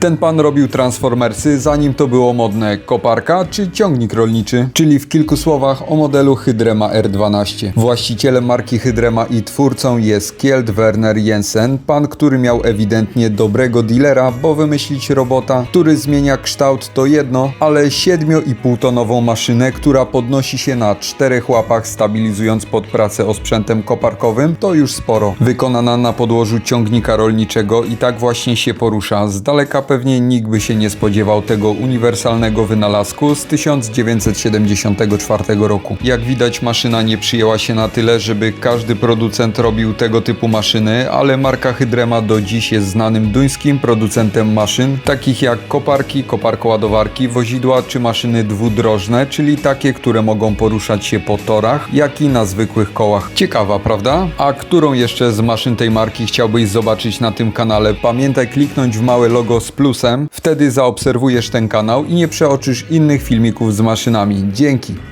Ten pan robił transformersy, zanim to było modne koparka czy ciągnik rolniczy, czyli w kilku słowach o modelu Hydrema R12. Właścicielem marki Hydrema i twórcą jest Kjeld Werner Jensen, pan, który miał ewidentnie dobrego dealera, bo wymyślić robota, który zmienia kształt to jedno, ale 7,5 tonową maszynę, która podnosi się na czterech łapach, stabilizując pod pracę osprzętem koparkowym, to już sporo. Wykonana na podłożu ciągnika rolniczego i tak właśnie się porusza. Z daleka pewnie nikt by się nie spodziewał tego uniwersalnego wynalazku z 1974 roku. Jak widać, maszyna nie przyjęła się na tyle, żeby każdy producent robił tego typu maszyny, ale marka Hydrema do dziś jest znanym duńskim producentem maszyn, takich jak koparki, koparkoładowarki, wozidła czy maszyny dwudrożne, czyli takie, które mogą poruszać się po torach, jak i na zwykłych kołach. Ciekawa, prawda? A którą jeszcze z maszyn tej marki chciałbyś zobaczyć na tym kanale? Pamiętaj kliknąć w małe logo z plusem, wtedy zaobserwujesz ten kanał i nie przeoczysz innych filmików z maszynami. Dzięki!